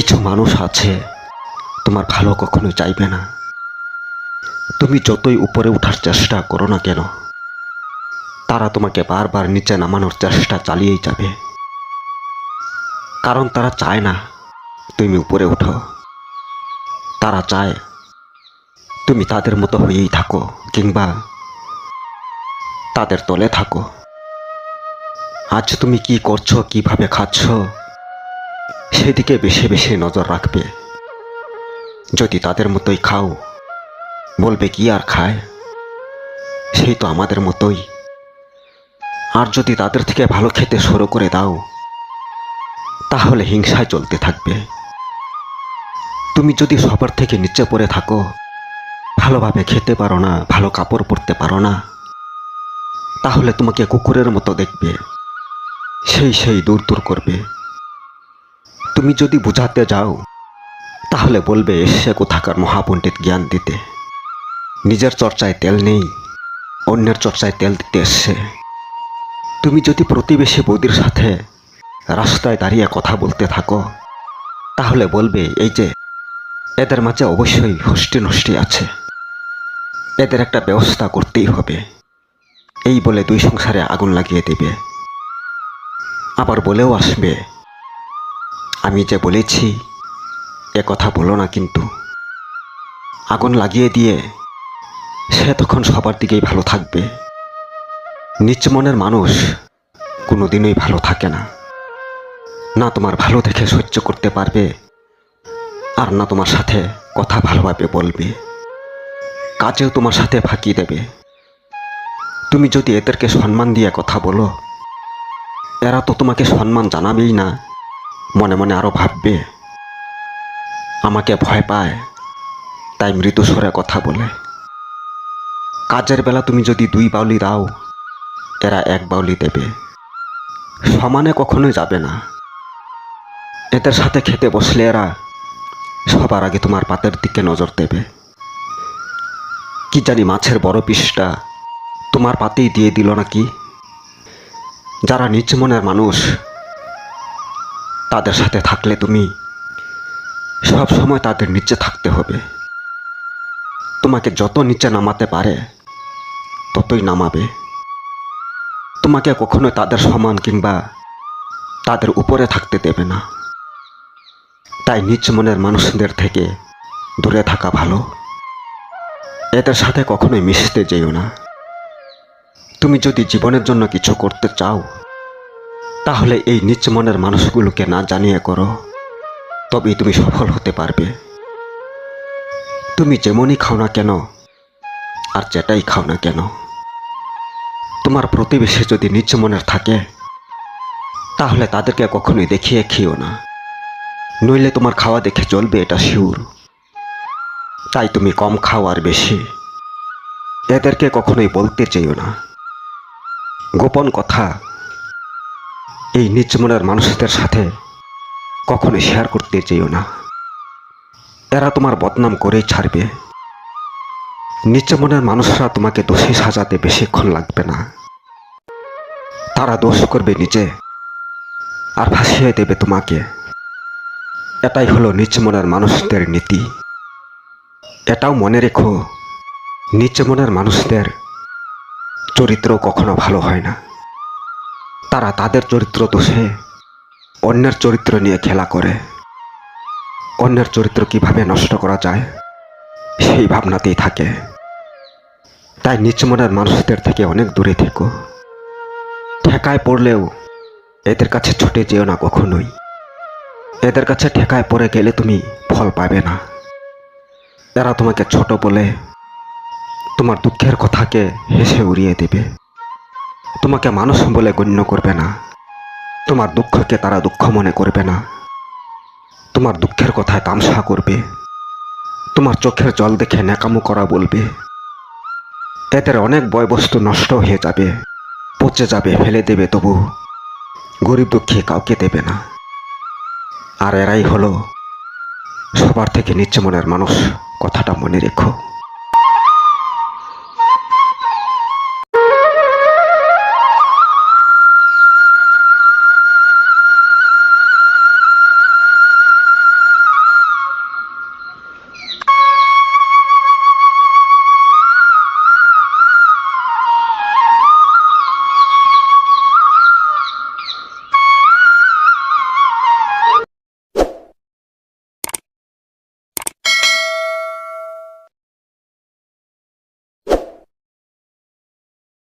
কিছু মানুষ আছে, তোমার ভালো কখনো চাইবে না। তুমি যতই উপরে ওঠার চেষ্টা করো না কেন, তারা তোমাকে বারবার নিচে নামানোর চেষ্টা চালিয়েই যাবে। কারণ তারা চায় না তুমি উপরে ওঠো তারা চায় তুমি তাদের মতো হয়েই থাকো কিংবা তাদের তলে থাকো। আজ তুমি কি করছ, কীভাবে খাচ্ছ সেদিকে বেশি বেশি নজর রাখবে। যদি তাদের মতোই খাও, বলবে কি আর খায়? সেই তো আমাদের মতোই। আর যদি তাদের থেকে ভালো খেতে শুরু করে দাও, তাহলে হিংসায় চলতে থাকবে। তুমি যদি সবার থেকে নিচে পড়ে থাকো, ভালোভাবে খেতে পারো না, ভালো কাপড় পরতে পারো না, তাহলে তোমাকে কুকুরের মতো দেখবে। সেই সেই দূর দূর করবে। তুমি যদি বোঝাতে যাও, তাহলে বলবে এসে কোথাকার মহাপণ্ডিত জ্ঞান দিতে। নিজের চর্চায় তেল নেই, অন্যের চর্চায় তেল দিতে এসছে। তুমি যদি প্রতিবেশী বৌদির সাথে রাস্তায় দাঁড়িয়ে কথা বলতে থাকো, তাহলে বলবে, এই যে, এদের মাঝে অবশ্যই হস্টি নষ্টি আছে। এদের একটা ব্যবস্থা করতেই হবে। এই বলে দুই সংসারে আগুন লাগিয়ে দেবে। আবার বলেও আসবে আমি যে বলেছি, এ কথা বলো না কিন্তু। আগুন লাগিয়ে দিয়ে সে তখন সবার দিকেই ভালো থাকবে। নিচ মনের মানুষ কোনোদিনই ভালো থাকে না। না তোমার ভালো দেখে সহ্য করতে পারবে, আর না তোমার সাথে কথা ভালোভাবে বলবে। কাজেও তোমার সাথে ফাঁকি দেবে। তুমি যদি এদেরকে সম্মান দিয়ে কথা বলো, এরা তো তোমাকে সম্মান জানাবেই না। মনে মনে আরও ভাববে। আমাকে ভয় পায়, তাই মৃদু কথা বলে, কাজের বেলা তুমি যদি দুই বাউলি দাও, এরা এক বাউলি দেবে। সমানে কখনোই যাবে না। এদের সাথে খেতে বসলে এরা সবার আগে তোমার পাতের দিকে নজর দেবে। কি জানি মাছের বড় পিসটা তোমার পাতেই দিয়ে দিল নাকি? যারা নিচ মনের মানুষ তাদের সাথে থাকলে তুমি সব সময় তাদের নিচে থাকতে হবে। তোমাকে যত নিচে নামাতে পারে, ততই নামাবে। তোমাকে কখনোই তাদের সমান কিংবা তাদের উপরে থাকতে দেবে না। তাই নিচ মনের মানুষদের থেকে দূরে থাকা ভালো। এদের সাথে কখনোই মিশতে যেও না। তুমি যদি জীবনের জন্য কিছু করতে চাও তাহলে এই নিচ মনের মানুষগুলোকে না জানিয়ে করো। তবেই তুমি সফল হতে পারবে। তুমি যেমনই খাও না কেন, আর যেটাই খাও না কেন, তোমার প্রতিবেশী যদি নিচ মনের থাকে, তাহলে তাদেরকে কখনোই দেখিয়ে খেও না। নইলে তোমার খাওয়া দেখে চলবে এটা শিউর। তাই তুমি কম খাও আর বেশি। এদেরকে কখনোই বলতে চেয়েও না। গোপন কথা এই নিচ মনের মানুষদের সাথে কখনোই শেয়ার করতে চেয়েও না। এরা তোমার বদনাম করেই ছাড়বে। নিচে মনের মানুষরা তোমাকে দোষী সাজাতে বেশিক্ষণ লাগবে না। তারা দোষ করবে নিজে আর ভাসিয়ে দেবে তোমাকে। এটাই হলো নিচ মনের মানুষদের নীতি। এটাও মনে রেখো নিচ মনের মানুষদের চরিত্র কখনো ভালো হয় না। তারা তাদের চরিত্র দোষে। অন্যের চরিত্র নিয়ে খেলা করে। অন্যের চরিত্র কীভাবে নষ্ট করা যায়, সেই ভাবনাতেই থাকে। তাই নিচ মনের মানুষদের থেকে অনেক দূরে থেকো। ঠেকায় পড়লেও এদের কাছে ছুটে যেও না কখনোই। এদের কাছে ঠেকায় পড়ে গেলে তুমি ফল পাবে না। এরা তোমাকে ছোট বলে তোমার দুঃখের কথাকে হেসে উড়িয়ে দেবে। তোমাকে মানুষ বলে গণ্য করবে না। তোমার দুঃখকে তারা দুঃখ মনে করবে না। তোমার দুঃখের কথায় তামসা করবে। তোমার চোখের জল দেখে ন্যাকামো করা বলবে। এদের অনেক বয়বস্তু নষ্ট হয়ে যাবে, পচে যাবে, ফেলে দেবে তবু গরিব দুঃখী কাউকে দেবে না। আর এরাই হলো সবার থেকে নিচে মনের মানুষ। কথাটা মনে রেখো।